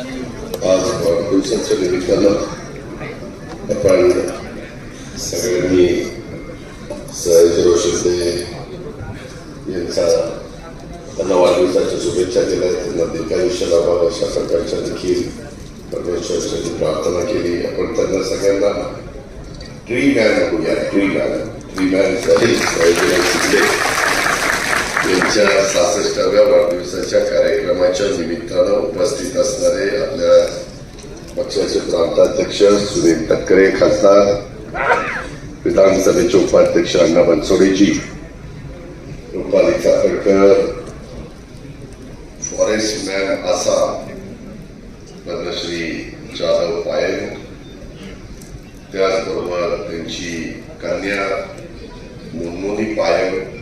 आज वाढदिवसाच्या निमित्तानं आपण सगळ्यांनी सयाजीराव शिंदे यांचा त्यांना वाढदिवसाच्या शुभेच्छा दिल्या त्यांना दीर्घायुष्य लाभावं अशा प्रकारच्या देखील परमेश्वराची प्रार्थना केली आपण त्यांना सगळ्यांना ट्री मॅन म्हणूया tree man tree man Sayajirao Shinde यांच्या सहासष्टाव्या वाढदिवसाच्या कार्यक्रमाच्या निमित्तानं उपस्थित असणारे आपल्या पक्षाचे प्रांताध्यक्ष सुनील तटकरे खासदार विधानसभेचे उपाध्यक्ष अण्णा बनसोडेजी रुपाली चाकणकर फॉरेस्ट मॅन आसाम पद्मश्री जाधव पायल त्याचबरोबर त्यांची कन्या मुनमुनी पायल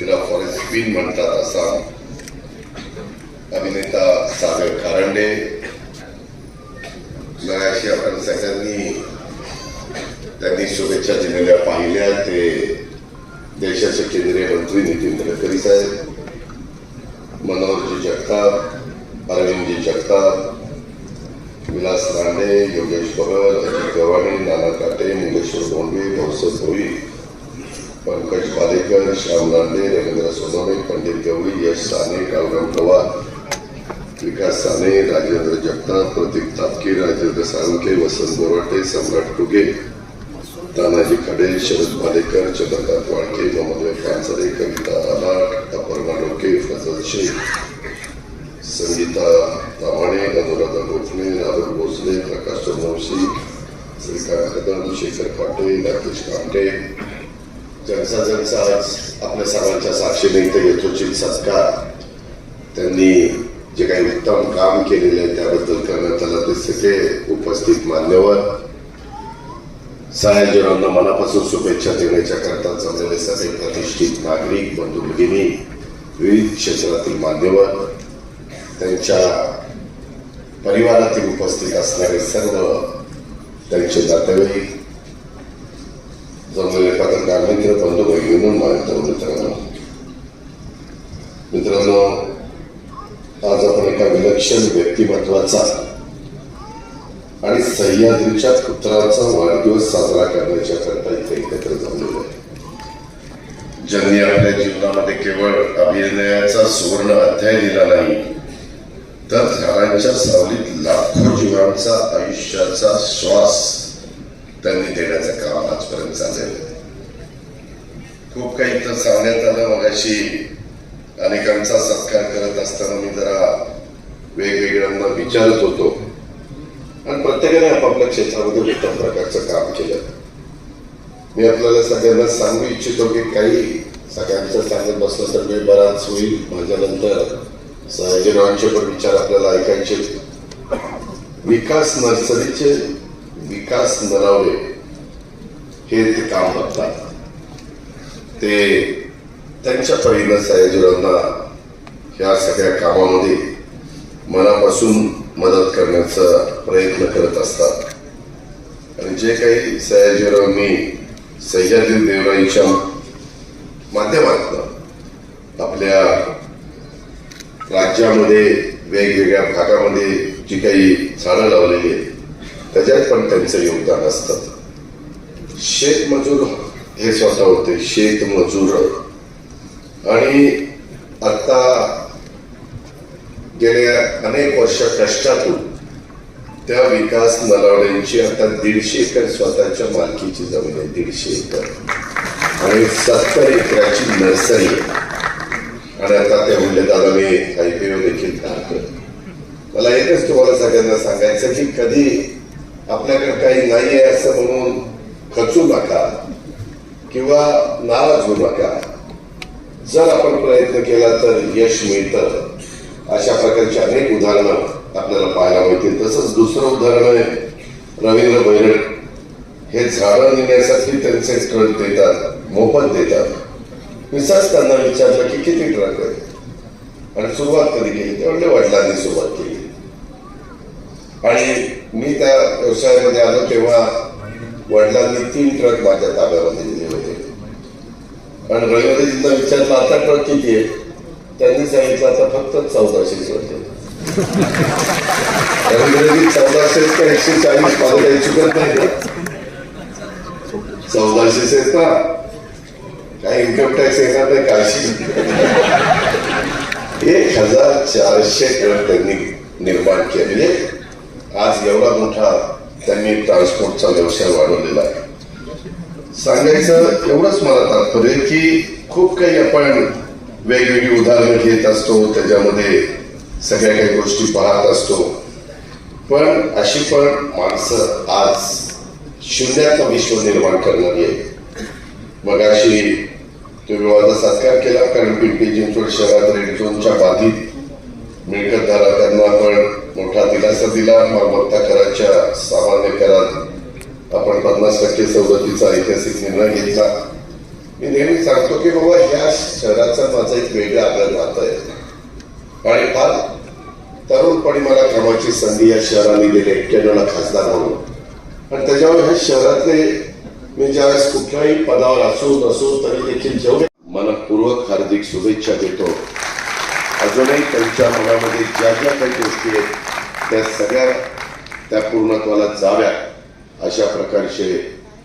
तिला फॉरेस्ट क्वीन म्हणतात असा. अभिनेता सागर कारंडे मगाशी आपण सगळ्यांनी त्यांनी शुभेच्छा दिलेल्या पाहिल्या. ते देशाचे केंद्रीय मंत्री नितीन गडकरी साहेब मनोहरजी जगताप अरविंदजी जगताप विलास रांडे योगेश बगल अजित गव्हाणे नाना काटे मुंगेश्वर बोंडवे भाऊसाहेब भोई पंकज पालेकर श्याम लांडे रवींद्र सोनवणे पंडित गवळी यश साने कालराम पवार. विकास साने राजेंद्र जगताप प्रतीक तापके राजेंद्र साळुंके वसंत बोराटे सम्राट टुगे तानाजी खडे शरद पालेकर चंद्रकांत वाळके मोहम्मद कांचरे कविता आलाट अपर्णा डोके फजल शेख. संगीता तामाणे अनुराधा गोखले राहुल भोसले प्रकाश चंद्रवंशी श्रीकांत कदम शेखर पाटे राकेश कामटे. ज्यांचा ज्यांचा आज आपल्या सर्वांच्या साक्षीने इथे यथोचित सत्कार त्यांनी जे काही उत्तम काम केलेले आहे त्याबद्दल करण्यात आलं ते सगळे उपस्थित मान्यवर सयाजीरावांना मनापासून शुभेच्छा देण्याच्या करता जमलेले सगळे प्रतिष्ठित नागरिक बंधू भगिनी विविध क्षेत्रातील मान्यवर त्यांच्या परिवारातील उपस्थित असणारे सर्व त्यांचे नातेवाईक जमलेले पत्रकार मित्र बंधू भगिनी मान्यवर मित्रांनो मित्रांनो आज आपण एका विलक्षण व्यक्तिमत्वाचा आणि सह्याद्रीच्या पुत्राचा वाढदिवस साजरा करण्याच्या करता इथे एकत्र जमलेलो आहे ज्यांनी आपल्या जीवनामध्ये केवळ अभिनयाचा सुवर्ण अध्याय दिला नाही तर झाडांच्या सावलीत लाखो जीवांचा आयुष्याचा श्वास त्यांनी देण्याचं काम आजपर्यंत चाललेलं आहे खूप काही इथं सांगण्यात आलं. मगाशी अनेकांचा सत्कार करत असताना मी जरा वेगवेगळ्यांना विचारत होतो. आणि प्रत्येकाने आपापल्या क्षेत्रामध्ये उत्तम प्रकारचं काम केलं. मी आपल्याला सगळ्यांना सांगू इच्छितो की काही सगळ्यांचं सांगत बसलं तर वेळ बराच होईल. माझ्यानंतर सयाजीरावांचे पण विचार आपल्याला ऐकायचे विकास नर्सरीचे विकास नरावले हे ते काम बघतात. ते त्यांच्या परीनं सयाजीरावांना ह्या सगळ्या कामामध्ये मनापासून मदत करण्याचा प्रयत्न करत असतात. आणि जे काही सयाजीरावांनी सह्याद्री देवराईच्या माध्यमातून आपल्या राज्यामध्ये वेगवेगळ्या भागामध्ये जी काही झाडं लावलेली आहेत त्याच्यात पण त्यांचं योगदान असतं. शेतमजूर हे स्वतः होते शेतमजूर आणि आता गेल्या अनेक वर्ष कष्टातून त्या विकास नलावड्यांची आता दीडशे एकर स्वतःच्या मालकीची जमीन आहे दीडशे एकर. आणि सत्तर एकराची नर्सरी आहे. आणि आता ते म्हणले दादा मी आयपीओ देखील टाकतो मला एकच तुम्हाला सगळ्यांना सांगायचं की कधी आपल्याकडे काही नाही आहे असं म्हणून खचू नका. किंवा नाराज होऊ नका जर आपण प्रयत्न केला तर यश मिळतं. अशा प्रकारची अनेक उदाहरणं आपल्याला पाहायला मिळतील. तसंच दुसरं उदाहरण आहे रवींद्र बैरट हे झाडं नेण्यासाठी त्यांचे ट्रक देतात मोफत देतात. मी त्यांना विचारलं की किती ट्रक आहे आणि सुरुवात कधी केली? ते वडिलांनी सुरुवात केली. आणि मी त्या व्यवसायामध्ये आलो तेव्हा वडिलांनी तीन ट्रक माझ्या ताब्यामध्ये दिले. होते आणि रविवारीजींना विचारलं आता ट्रक किती आहे? त्यांनी सांगितलं आता फक्त चौदाशेच होते. रवींद्रजी चौदाशे का एकशे चाळीस? मला काही चुकत नाही. ना चौदाशेच आहेत ना काय इन्कम टॅक्स येणार नाही काळजी एक हजार चारशे करोड त्यांनी निर्माण केले आज एवढा मोठा त्यांनी ट्रान्सपोर्टचा व्यवसाय वाढवलेला आहे. सांगायचं एवढंच मला तात्पर्य की खूप काही आपण वेगवेगळी उदाहरणं घेत असतो त्याच्यामध्ये सगळ्या काही गोष्टी पाहत असतो. पण अशी पण माणसं आज शून्यातलं विश्व निर्माण करणारी आहे मग अशी तुम्ही माझा सत्कार केला कारण पिंपरी चिंचवड शहरात रेड झोनच्या बाधित मिळकत धारकांना आपण मोठा दिलासा दिला मालमत्ता कराच्या सामान्य करात आपण पन्नास टक्के सवलतीचा ऐतिहासिक निर्णय घेतला. मी नेहमी सांगतो की बाबा ह्या शहराचा माझा एक वेगळा आग्रह राहत आहे. आणि फार तरुणपणी मला कामाची संधी या शहराने दिली एक्क्याण्णवला खासदार म्हणून. आणि त्याच्यावर ह्या शहरातले मी ज्यावेळेस कुठल्याही पदावर असो नसो तरी देखील जेवढे मनपूर्वक हार्दिक शुभेच्छा देतो अजूनही त्यांच्या मनामध्ये ज्या ज्या काही गोष्टी आहेत त्या सगळ्या त्या पूर्णत्वाला जाव्या अशा प्रकारचे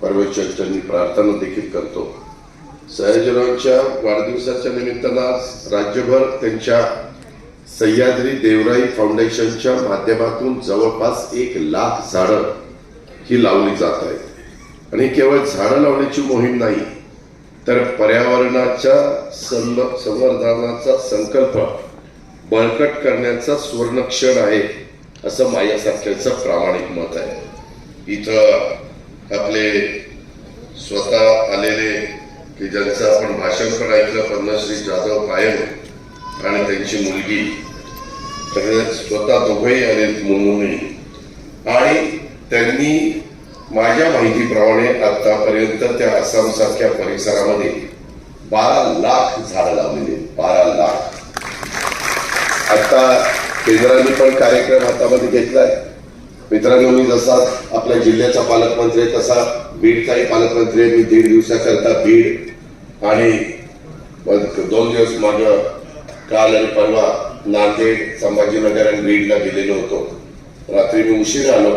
परमेश्वरच्यांनी प्रार्थना देखील करतो. सयाजीरावांच्या वाढदिवसाच्या निमित्तानं राज्यभर त्यांच्या सह्याद्री देवराई फाउंडेशनच्या माध्यमातून जवळपास एक लाख झाडं ही लावली जात आहेत. आणि केवळ झाडं लावण्याची मोहीम नाही तर पर्यावरणाच्या संवर्धनाचा संकल्प बळकट करण्याचा सुवर्णक्षण आहे असं माझ्यासारख्याचं प्रामाणिक मत आहे. इथं आपले स्वतः आलेले की ज्यांचं आपण भाषण पण ऐकलं पद्मश्री जाधव कायम आणि त्यांची मुलगी. तर स्वतः दोघंही आले मुंबई आणि त्यांनी माझ्या माहितीप्रमाणे आतापर्यंत त्या आसाम सारख्या परिसरामध्ये बारा लाख झाडं लावलेली बारा लाख. आता केंद्राने पण कार्यक्रम हातामध्ये घेतलाय. मित्रांनो मी जसा आपल्या जिल्ह्याचा पालकमंत्री आहे तसा बीडचाही पालकमंत्री आहे. मी दीड दिवसाकरता बीड आणि दोन दिवस माग काल आणि परवा नांदेड संभाजीनगर आणि बीडला गेलेलो होतो. रात्री मी उशीर आलो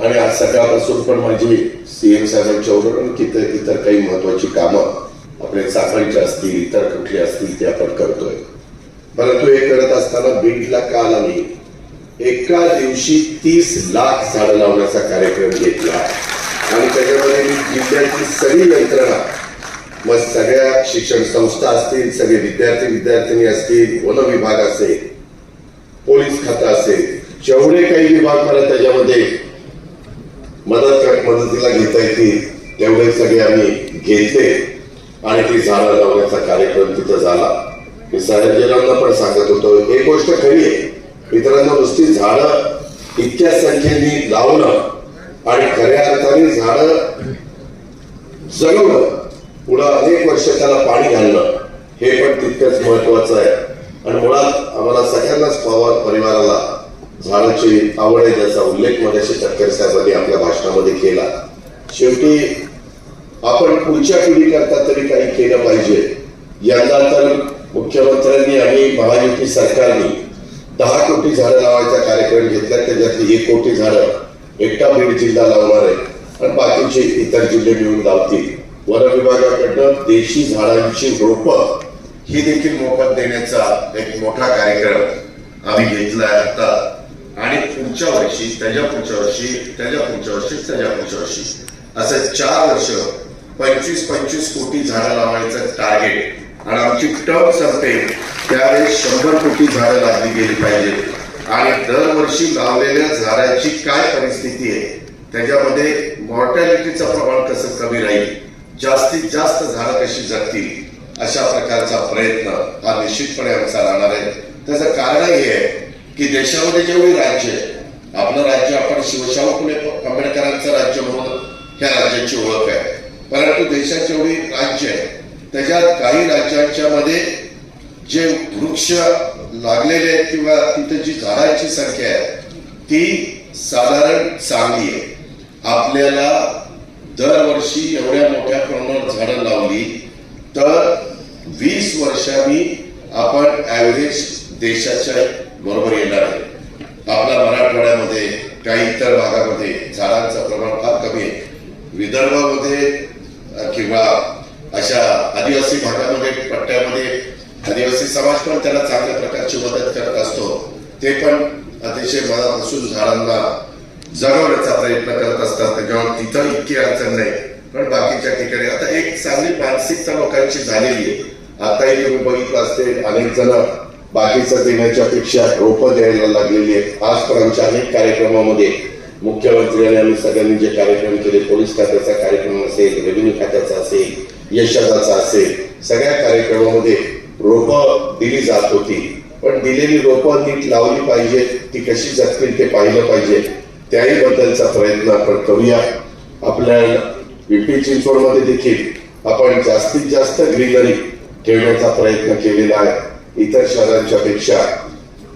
आणि आज सकाळपासून पण माझी सीएम साहेबांच्या बरोबर आणि किती इतर काही महत्वाची कामं आपले चाकणचे असतील इतर कुठली असतील ते आपण करतोय. परंतु हे करत असताना बीडला काल आम्ही एका दिवशी तीस लाख झाडं लावण्याचा कार्यक्रम घेतला. आणि त्याच्यामध्ये मी जिल्ह्याची सगळी यंत्रणा मग सगळ्या शिक्षण संस्था असतील सगळे विद्यार्थी विद्यार्थिनी असतील वन विभाग असेल पोलीस खातं असेल जेवढे काही विभाग मला त्याच्यामध्ये मदत मदतीला घेता येतील तेवढे सगळे आम्ही घेतले. आणि ती झाडं लावण्याचा कार्यक्रम तिथं झाला. मी साहेबजीरांना पण सांगत होतो हे गोष्ट खरी आहे. मित्रांनो नुसती झाडं इतक्या संख्येने लावणं आणि खऱ्या अर्थाने झाडं जगवणं पुढं अनेक वर्ष त्याला पाणी घालणं हे पण तितकंच महत्वाचं आहे. आणि मुळात आम्हाला सगळ्यांनाच पवार परिवाराला झाडाची आवड आहे ज्याचा उल्लेख मगाशी टक्कर साहेबांनी आपल्या भाषणामध्ये केला. शेवटी आपण पुढच्या पिढीकरता तरी काही केलं पाहिजे. यंदा तर मुख्यमंत्र्यांनी आणि महायुती सरकारने दहा कोटी झाडं लावायचा कार्यक्रम घेतला त्याच्यातली एक कोटी झाडं एकटा बीड जिल्हा लावणार आहे. आणि बाकीचे इतर जिल्हे मिळून लावतील. वन विभागाकडनं देशी झाडांची रोपं ही देखील मोफत देण्याचा एक मोठा कार्यक्रम आम्ही घेतलाय आता. आणि पुढच्या वर्षी त्याच्या पुढच्या वर्षी त्याच्या पुढच्या वर्षी त्याच्या पुढच्या वर्षी. असं चार वर्ष पंचवीस पंचवीस कोटी झाडं लावायचं टार्गेट आणि आमची टर्म संपेल. त्यावेळेस शंभर कोटी झाडं लावली गेली पाहिजे आणि दरवर्षी लावलेल्या झाडांची काय परिस्थिती आहे? त्याच्यामध्ये मॉर्टॅलिटीचं प्रमाण कसं कमी राहील? जास्तीत जास्त झाडं कशी जगतील? अशा प्रकारचा प्रयत्न हा निश्चितपणे आमचा राहणार आहे. त्याचं कारण हे आहे की देशामध्ये जेवढी राज्य आहे आपलं राज्य आपण शिवशाहू फुले आंबेडकरांचं राज्य म्हणून ह्या राज्याची ओळख आहे. परंतु देशात जेवढी राज्य आहे त्याच्यात काही राज्यांच्या मध्ये जे वृक्ष लागलेले आहेत किंवा तिथे जी झाडांची संख्या आहे ती साधारण चांगली आहे. आपल्याला दरवर्षी एवढ्या मोठ्या प्रमाणावर झाडं लावली तर वीस वर्षांनी आपण ॲव्हरेज देशाच्या बरोबर येणार आहे. आपल्या मराठवाड्यामध्ये काही इतर भागामध्ये झाडांचं प्रमाण फार कमी आहे. विदर्भामध्ये किंवा अशा आदिवासी भागामध्ये पट्ट्यामध्ये आदिवासी समाज पण त्याला चांगल्या प्रकारची मदत करत असतो. ते पण अतिशय मनापासून झाडांना जगवण्याचा प्रयत्न करत असतात. त्याच्यामुळे तिथं इतकी अडचण नाही. पण बाकीच्या ठिकाणी आता एक चांगली मानसिकता लोकांची झालेली आहे. आताही तुम्ही बघितलं असते अनेक जण बाकीचं देण्याच्या पेक्षा रोपं द्यायला लागलेली आहेत. आज आमच्या अनेक कार्यक्रमामध्ये मुख्यमंत्र्यांनी आम्ही सगळ्यांनी जे कार्यक्रम केले पोलीस खात्याचा कार्यक्रम असेल रेव्हेन्यू खात्याचा असेल यशदाचा असेल सगळ्या कार्यक्रमामध्ये रोपं दिली जात होती. पण दिलेली रोपं नीट लावली पाहिजे ती कशी जगतील ते पाहिलं पाहिजे त्याही बद्दलचा प्रयत्न आपण करूया. आपल्या पिंपरी चिंचवडमध्ये देखील आपण जास्तीत जास्त ग्रीनरी ठेवण्याचा प्रयत्न केलेला आहे. इतर शहरांच्या पेक्षा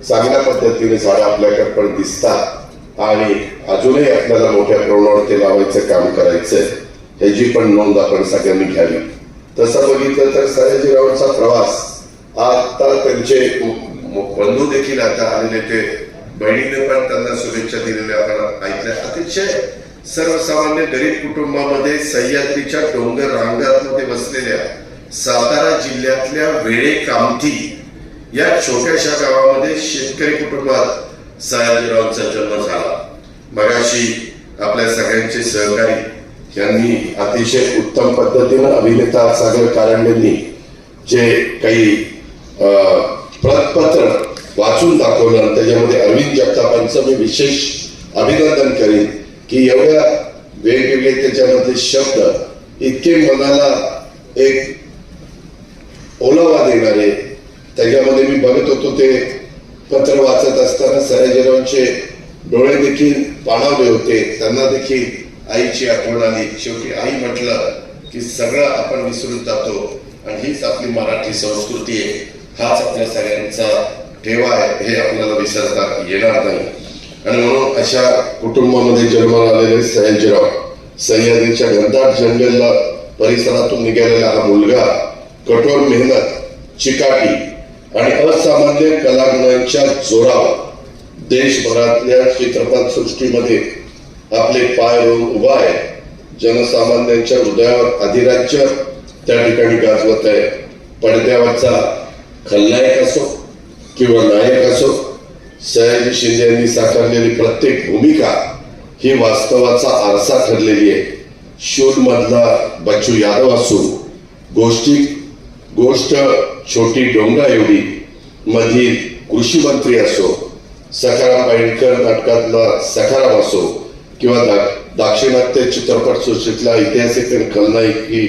चांगल्या पद्धतीने झाडं आपल्याकडे पण दिसतात. आणि अजूनही आपल्याला मोठ्या प्रमाणावर ते लावायचं काम करायचंय. ह्याची पण नोंद आपण सगळ्यांनी घ्यावी. तसं बघितलं तर सयाजीरावांचा प्रवास आता त्यांचे बंधू देखील आता आलेले ते बहिणीने पण त्यांना शुभेच्छा दिलेल्या आपण ऐकल्या. अतिशय सर्वसामान्य गरीब कुटुंबामध्ये सह्याद्रीच्या डोंगर रांगांमध्ये बसलेल्या सातारा जिल्ह्यातल्या वेळे कामठी या छोट्याशा गावामध्ये शेतकरी कुटुंबात सयाजीरावांचा जन्म झाला. मगाशी आपल्या सगळ्यांचे सहकारी यांनी अतिशय उत्तम पद्धतीनं अभिनेता सागर कारंडेंनी जे काही प्रतपत्र वाचून दाखवलं आणि त्याच्यामध्ये अरविंद जगतापांचं मी विशेष अभिनंदन करीन की एवढ्या वेगवेगळे त्याच्यामधले शब्द इतके मनाला एक ओलावा देणारे. त्याच्यामध्ये मी बघत होतो ते पत्र वाचत असताना सयाजीरावांचे डोळे देखील पाणावले होते. त्यांना देखील आईची आठवण आली. शेवटी आई म्हटलं की सगळं आपण विसरून जातो आणि हीच आपली मराठी संस्कृती आहे. हाच आपल्या सगळ्यांचा ठेवा आहे हे आपल्याला विसरता येणार नाही. आणि म्हणून अशा कुटुंबामध्ये जन्माला आलेले सयाजीराव सह्याद्रीच्या घनदाट जंगल परिसरातून निघालेला हा मुलगा कठोर मेहनत चिकाटी आणि असामान्य कलागुणांच्या जोरावर देशभरातल्या चित्रपट सृष्टीमध्ये आपले पाय रोवून उभा आहे. जनसामान्यांच्या हृदयावर अधिराज्य त्या ठिकाणी गाजवत आहे. पडद्यावरचा खलनायक असो किंवा नायक असो सयाजी शिंदे यांनी साकारलेली प्रत्येक भूमिका ही वास्तवाचा आरसा ठरलेली आहे. शूट मधला बच्चू यादव असो गोष्टी गोष्ट छोटी डोंगा एवढी मधील कृषी मंत्री असो सखाराम पैणकर नाटकातला सखाराम असो किंवा दा दाक्षिणात्य चित्रपट सृष्टीतला ऐतिहासिक खलनायक ही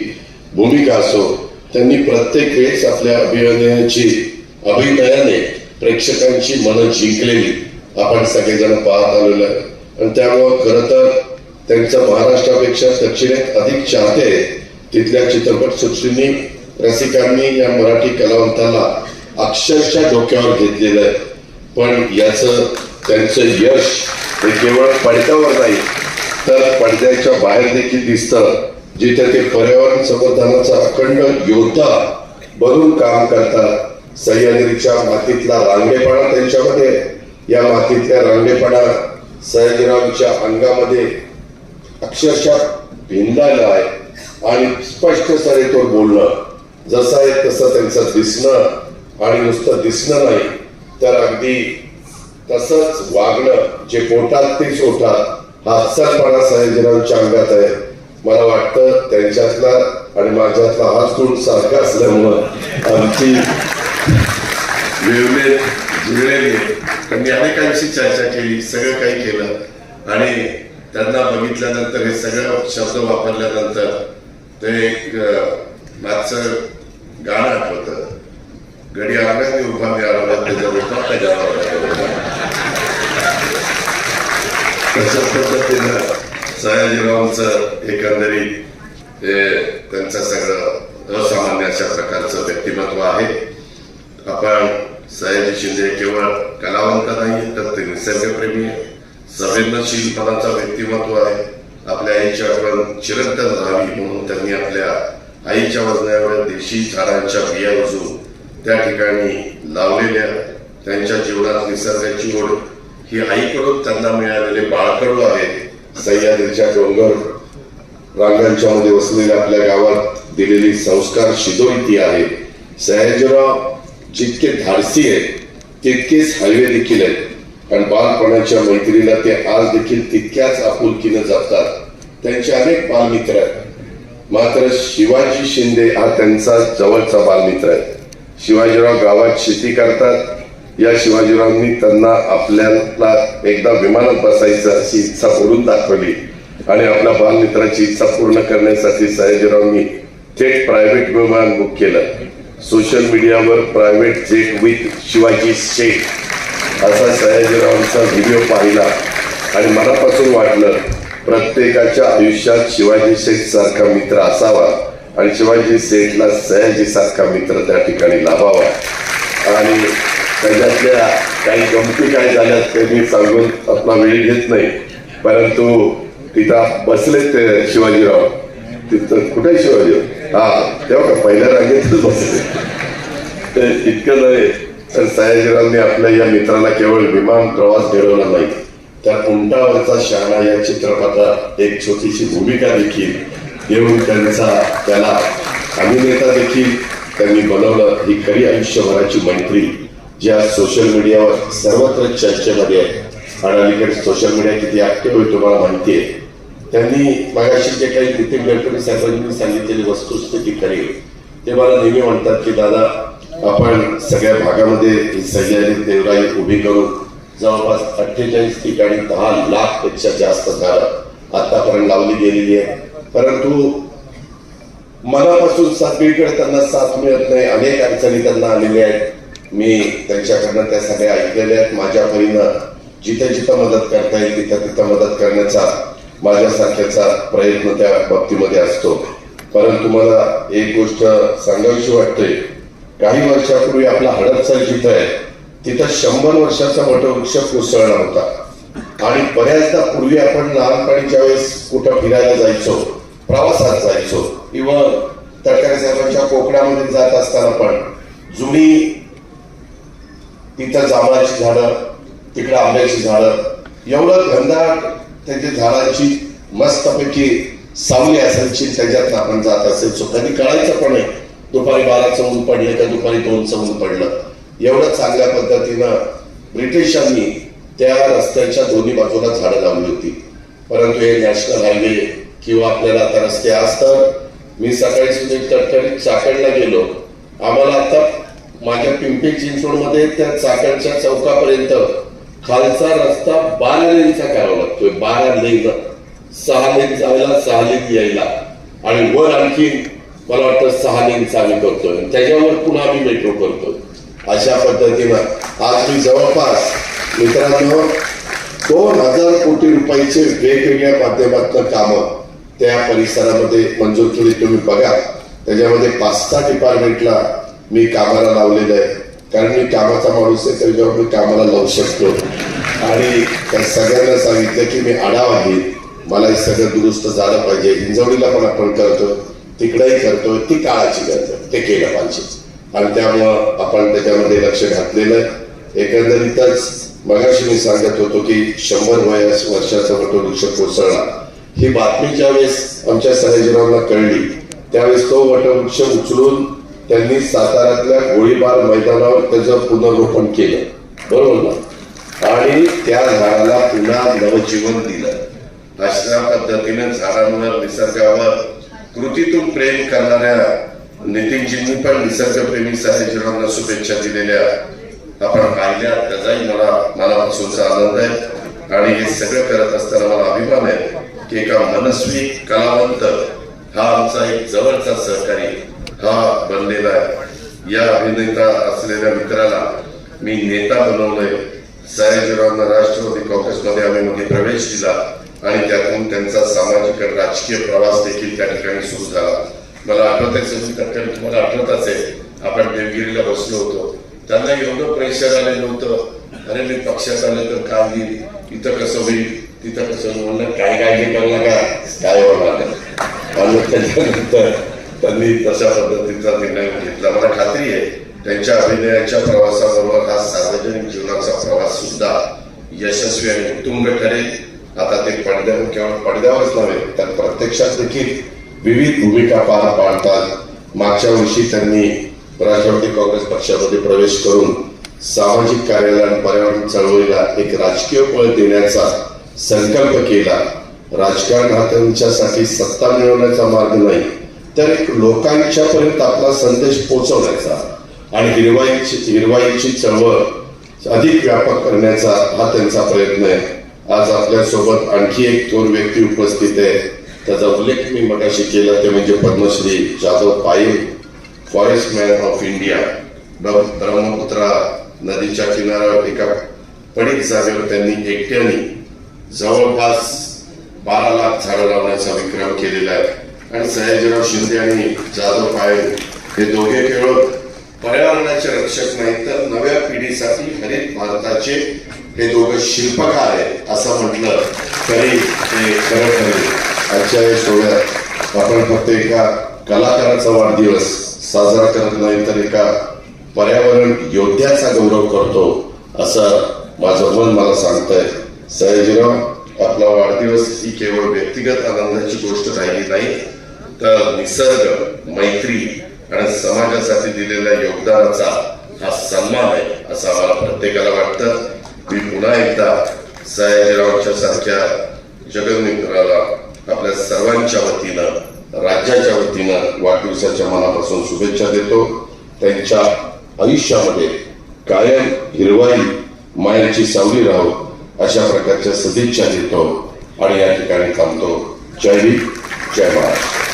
भूमिका असो त्यांनी प्रत्येक वेळेस आपल्या अभिनयाची अभिनयाने प्रेक्षकांची मनं जिंकलेली आपण सगळेजण पाहत आलेलो आहे. आणि त्यामुळं खरं तर त्यांचं महाराष्ट्रापेक्षा दक्षिणेत अधिक चाहते तिथल्या चित्रपट सृष्टींनी रसिकांनी या मराठी कलावंताला अक्षरशः डोक्यावर घेतलेलं आहे. पण याचं त्यांचं यश हे केवळ पडद्यावर नाही तर पडद्याच्या बाहेर देखील दिसतं. जिथे ते पर्यावरण संवर्धनाचा अखंड योद्धा बनून काम करतात. सह्याद्रीच्या मातीतला रांगेपणा त्यांच्यामध्ये या मातीतल्या रांगेपणा सह्याद्रीरावांच्या अंगामध्ये अक्षरशः भिंदायला आहे. आणि स्पष्ट सरेतोड बोलणं. जसं आहे तसं त्यांचं दिसणं. आणि नुसतं दिसणं नाही तर अगदी तसंच वागणं. जे पोटात ते सोटात हा सरपणा सयाजीरावांच्या अंगात आहे. मला वाटतं त्यांच्यातला आणि माझ्यातला हाच गुण सारखा असल्यामुळं आमची जुळले जुळलेली त्यांनी अनेकांशी चर्चा केली सगळं काही केलं. आणि त्यांना बघितल्यानंतर हे सगळं शब्द वापरल्यानंतर ते एक मागचं गाणं आठवतं. घडी आगळ्याने उभा मिळाला आलो त्याच्या रूपात तशा पद्धतीनं सयाजीरावांचं एकंदरीत त्यांचं सगळं असामान्य अशा प्रकारचं व्यक्तिमत्व आहे. आपण सयाजी शिंदे केवळ कलावंत नाही तर ते निसर्गप्रेमी संवेदनशीलपणाचं व्यक्तिमत्व आहे. आपल्या आईची आठवण चिरंतन राहावी म्हणून त्यांनी आपल्या आईच्या वजनावर देशी झाडांच्या बिया रुजून त्या ठिकाणी लावलेल्या त्यांच्या जीवनात निसर्गाची ओढ. ही आईकडून त्यांना मिळालेले बाळकडू आहे सह्याद्रीच्या डोंगर रांगांच्या मध्ये वसलेल्या आपल्या गावात दिलेली संस्कार शिदोईती आहे. सयाजीराव जितके धाडसी आहेत तितकेच हलवे देखील आहेत. आणि बालपणाच्या मैत्रीला ते आज देखील तितक्याच आपुलकीनं जपतात. त्यांचे अनेक बालमित्र आहेत. मात्र शिवाजी शिंदे हा त्यांचा जवळचा बालमित्र आहे. शिवाजीराव गावात शेती करतात या शिवाजीरावांनी त्यांना आपल्याला एकदा विमानात बसायचं अशी इच्छा बोलून दाखवली. आणि आपल्या बालमित्राची इच्छा पूर्ण करण्यासाठी सयाजीरावांनी थेट प्रायव्हेट विमान बुक केलं. सोशल मीडियावर private jet with Shivaji Sheikh असा सयाजीरावांचा व्हिडिओ पाहिला. आणि मनापासून वाटलं प्रत्येकाच्या आयुष्यात शिवाजी शेख सारखा मित्र असावा आणि शिवाजी शेठला सयाजी सारखा मित्र त्या ठिकाणी लाभावा. आणि त्याच्यातल्या काही गमती काय झाल्या ते मी सांगून आपला वेळ घेत नाही. परंतु तिथं बसले ते शिवाजीराव. तिथं कुठे शिवाजीराव? हा तेव्हा का पहिल्या रांगेतच बसले? ते इतकं नव्हे तर सयाजीरावांनी आपल्या या मित्राला केवळ विमान प्रवास घडवला नाही. त्या उंटावरचा शहाणा या चित्रपटात एक छोटीशी भूमिका देखील येऊन त्यांचा त्याला अभिनेता देखील त्यांनी बनवलं. ही खरी आयुष्यभराची मैत्री. जे आज सोशल मीडियावर सर्वत्र चर्चेमध्ये आहे आणि अलीकडे सोशल मीडिया किती ऍक्टिव्ह होईल तुम्हाला माहिती आहे. त्यांनी मगाशी जे काही नितीन गडकरी साहेबांनी सांगितलेली वस्तुस्थिती खरी ते मला नेहमी म्हणतात की दादा आपण सगळ्या भागामध्ये सह्याद्री देवराई उभी करून जवळपास अठ्ठेचाळीस ठिकाणी दहा लाखपेक्षा जास्त झाडं आतापर्यंत लावली गेलेली आहे परंतु मनापासून सगळीकडे त्यांना साथ मिळत नाही. अनेक अडचणी त्यांना आलेल्या आहेत. मी त्यांच्याकडनं त्या सगळ्या ऐकलेल्या आहेत. माझ्या परीनं जिथे जिथं मदत करता येईल तिथं तिथं मदत करण्याचा माझ्यासारख्याचा प्रयत्न त्या बाबतीमध्ये असतो. परंतु मला एक गोष्ट सांगावीशी वाटते काही वर्षापूर्वी आपला हडपसर जिथं आहे तिथं शंभर वर्षाचा वटवृक्ष कोसळला होता. आणि बऱ्याचदा पूर्वी आपण लहानपणीच्या वेळेस कुठं फिरायला जायचो प्रवासात जायचो किंवा तटकरे साहेबांच्या कोकणामध्ये जात असताना पण जुनी तिथं जांभळाची झाडं तिकडं आंब्याची झाडं. एवढं घनदाट त्यांच्या झाडाची मस्तपैकी सावली असायची त्याच्यात आपण जात असायचो. कधी कळायचं पण नाही. दुपारी बाराचं ऊन पडलं का दुपारी दोनचं ऊन पडलं. एवढं चांगल्या पद्धतीनं ब्रिटिशांनी त्या रस्त्याच्या दोन्ही बाजूला झाडं लावली होती. परंतु हे नॅशनल हायवे किंवा आपल्याला आता रस्ते असतात. मी सकाळी सुद्धा तटकरीत चाकडला गेलो. आम्हाला आता माझ्या पिंपरी चिंचवडमध्ये त्या चाकणच्या चौकापर्यंत खालचा रस्ता बारा लेनचा करावा लागतोय. बारा लेन. सहा लेन जायला सहा लेन यायला. आणि वर आणखी मला वाटतं सहा लेनचा आम्ही करतोय. त्याच्यावर पुन्हा आम्ही मेट्रो करतोय. अशा पद्धतीनं आज मी जवळपास मित्रांनो दोन हजार कोटी रुपयाचे वेगवेगळ्या माध्यमातलं कामं त्या परिसरामध्ये मंजूर केली. तुम्ही बघा त्याच्यामध्ये पाच सहा डिपार्टमेंटला मी कामाला लावलेलं आहे. कारण मी कामाचा माणूस आहे त्याच्यावर मी कामाला लावू शकतो. आणि त्या सगळ्यांना सांगितलं की मी आढावा आहे मला हे सगळं दुरुस्त झालं पाहिजे. हिंजवडीला पण आपण करतो. तिकडेही करतो. ती काळाची गरज ते केलं पाहिजे. आणि त्यामुळं आपण त्याच्यामध्ये लक्ष घातलेलं आहे. एकंदरीतच मगाशी मी सांगत होतो की शंभर वयास वर्षाचा वटवृक्ष कोसळला. ही बातमी ज्यावेळेस आमच्या सयाजीरावला कळली. त्यावेळेस तो वटवृक्ष उचलून त्यांनी साताऱ्यातल्या गोळीबार मैदानावर त्याचं पुनर्रोपण केलं. बरोबर ना? आणि त्या झाडाला पुन्हा नवजीवन दिलं. अशा पद्धतीने झाडांवर निसर्गावर कृतीतून प्रेम करणाऱ्या नितीनजींनी पण निसर्गप्रेमी सयाजीरावांना शुभेच्छा दिलेल्या आपण पाहिल्या. त्याचाही मला मनापासूनचा आनंद आहे. आणि हे सगळं करत असताना मला अभिमान आहे की एका मनस्वी कलावंत हा आमचा एक जवळचा सहकारी हा बनलेला आहे. या अभिनेता असलेल्या मित्राला मी नेता बनवलंय. सयाजीरावांना राष्ट्रवादी काँग्रेसमध्ये आम्ही मध्ये प्रवेश दिला आणि त्यातून त्यांचा सामाजिक आणि राजकीय प्रवास देखील त्या ठिकाणी सुरू झाला. मला आठवत आहे सचिन तटकरे तुम्हाला आठवत असेल आपण देवगिरीला बसलो होतो. त्यांना एवढं प्रेशर आलेलं होतं अरे मी पक्षात आलं तर काय येईल इथं कसं होईल? तिथं कसं म्हणलं काय काळजी करू नका. काय होणार? आणि त्याच्यानंतर त्यांनी तशा पद्धतीचा निर्णय घेतला. मला खात्री आहे त्यांच्या अभिनयाच्या प्रवासाबरोबर हा सार्वजनिक जीवनाचा प्रवास सुद्धा यशस्वी आणि उत्तुंग ठरेल. आता ते पडद्यावर केवळ पडद्यावरच नव्हे तर प्रत्यक्षात देखील विविध भूमिका पार पाडतात. मागच्या वर्षी त्यांनी राष्ट्रवादी काँग्रेस पक्षामध्ये प्रवेश करून सामाजिक कार्याला आणि पर्यावरण चळवळीला एक राजकीय पळ देण्याचा संकल्प केला. राजकारण हा त्यांच्यासाठी सत्ता मिळवण्याचा मार्ग नाही तर एक लोकांच्या पर्यंत आपला संदेश पोहोचवण्याचा आणि हिरवाईची हिरवाईची चळवळ अधिक व्यापक करण्याचा हा त्यांचा प्रयत्न आहे. आज आपल्यासोबत आणखी एक दोन व्यक्ती उपस्थित आहे त्याचा उल्लेख मी मगाशी केला ते म्हणजे Padmashri Jadhav Payal forest man of India Brahma- Brahmaputra नदीच्या किनाऱ्यावर एका पडीक जागेवर त्यांनी एकट्याने जवळपास बारा लाख झाडं लावण्याचा विक्रम केलेला आहे. आणि सयाजीराव शिंदे आणि जाधव पायल हे दोघे केवळ पर्यावरणाचे रक्षक नाही तर नव्या पिढीसाठी हरित भारताचे हे दोघं शिल्पकार आहेत असं म्हटलं तरी ते खरं ठरेल आजच्या या सोहळ्यात आपण फक्त एका कलाकाराचा वाढदिवस साजरा करत नाही तर एका पर्यावरण योद्ध्याचा गौरव करतो असं माझं मन मला सांगतंय. सयाजीराव आपला वाढदिवस ही केवळ व्यक्तिगत आनंदाची गोष्ट राहिली नाही तर निसर्ग मैत्री आणि समाजासाठी दिलेल्या योगदानाचा हा सन्मान आहे असं आम्हाला प्रत्येकाला वाटतं. मी पुन्हा एकदा सयाजीरावच्या सारख्या जगन्मित्राला आपल्या सर्वांच्या वतीनं राज्याच्या वतीनं वाढदिवसाच्या मनापासून शुभेच्छा देतो. त्यांच्या आयुष्यामध्ये कायम हिरवाई मायाची सावली राहो अशा प्रकारच्या सदिच्छा देतो. आणि या ठिकाणी थांबतो. जय हिंद जय महाराष्ट्र.